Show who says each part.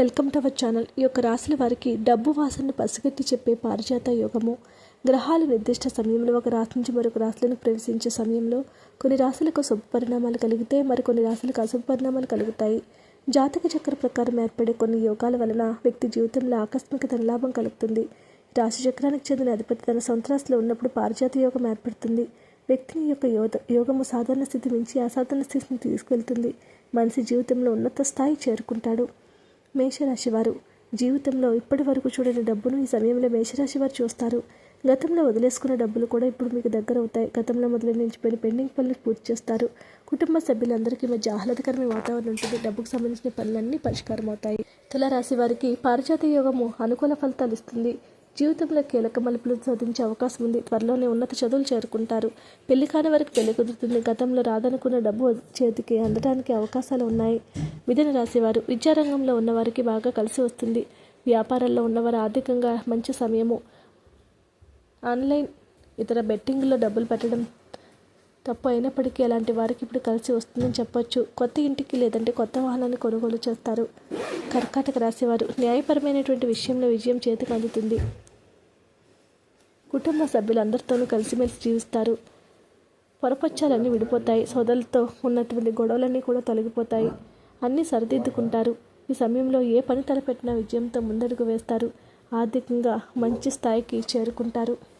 Speaker 1: Welcome to our channel. ఈ యొక్క రాశుల వారికి డబ్బు వాసనను పసిగట్టి చెప్పే పారిజాత యోగము. గ్రహాలు నిర్దిష్ట సమయంలో ఒక రాశి నుంచి మరొక రాశులను ప్రవేశించే సమయంలో కొన్ని రాశులకు శుభ పరిణామాలు కలిగితే మరికొన్ని రాశులకు అశుభ పరిణామాలు కలుగుతాయి. జాతక చక్ర ప్రకారం ఏర్పడే కొన్ని యోగాల వలన వ్యక్తి జీవితంలో ఆకస్మిక ధనలాభం కలుగుతుంది. రాశి చక్రానికి చెందిన అధిపతి తన సొంత రాశిలో ఉన్నప్పుడు పారిజాత యోగం ఏర్పడుతుంది. వ్యక్తిని యొక్క యోగ యోగము సాధారణ స్థితి నుంచి అసాధారణ స్థితిని తీసుకెళ్తుంది. మనిషి జీవితంలో ఉన్నత స్థాయి చేరుకుంటాడు. మేషరాశి వారు. జీవితంలో ఇప్పటి వరకు చూడని డబ్బును ఈ సమయంలో మేషరాశి వారు చూస్తారు. గతంలో వదిలేసుకున్న డబ్బులు కూడా ఇప్పుడు మీకు దగ్గర అవుతాయి. గతంలో మొదలు నిలిచిపోయిన పెండింగ్ పనులు పూర్తి చేస్తారు. కుటుంబ సభ్యులందరికీ మధ్య ఆహ్లాదకరమైన వాతావరణం ఉంటుంది. డబ్బుకు సంబంధించిన పనులన్నీ పరిష్కారం అవుతాయి తులారాశి వారికి పారిజాత యోగము అనుకూల ఫలితాలు ఇస్తుంది. జీవితంలో కీలక మలుపులు సాధించే అవకాశం ఉంది. త్వరలోనే ఉన్నత చదువులు చేరుకుంటారు. పెళ్ళి కాని వరకు పెళ్ళి కుదురుతుంది. గతంలో రాదనుకున్న డబ్బు చేతికి అందడానికి అవకాశాలు ఉన్నాయి. మిథున రాశివారు విద్యారంగంలో ఉన్నవారికి బాగా కలిసి వస్తుంది. వ్యాపారాల్లో ఉన్నవారు ఆర్థికంగా మంచి సమయము. ఆన్లైన్ ఇతర బెట్టింగ్లో డబ్బులు పెట్టడం తప్పు అయినప్పటికీ అలాంటి వారికి ఇప్పుడు కలిసి వస్తుందని చెప్పొచ్చు. కొత్త ఇంటికి లేదంటే కొత్త వాహనాన్ని కొనుగోలు చేస్తారు. కర్కాటక రాశివారు న్యాయపరమైనటువంటి విషయంలో విజయం చేతికి అందుతుంది. కుటుంబ సభ్యులందరితోనూ కలిసిమెలిసి జీవిస్తారు. పొరపచ్చాలన్నీ విడిపోతాయి. సోదరులతో ఉన్నటువంటి గొడవలన్నీ కూడా తొలగిపోతాయి. అన్నీ సరిదిద్దుకుంటారు. ఈ సమయంలో ఏ పని తలపెట్టినా విజయంతో ముందడుగు వేస్తారు. ఆర్థికంగా మంచి స్థాయికి చేరుకుంటారు.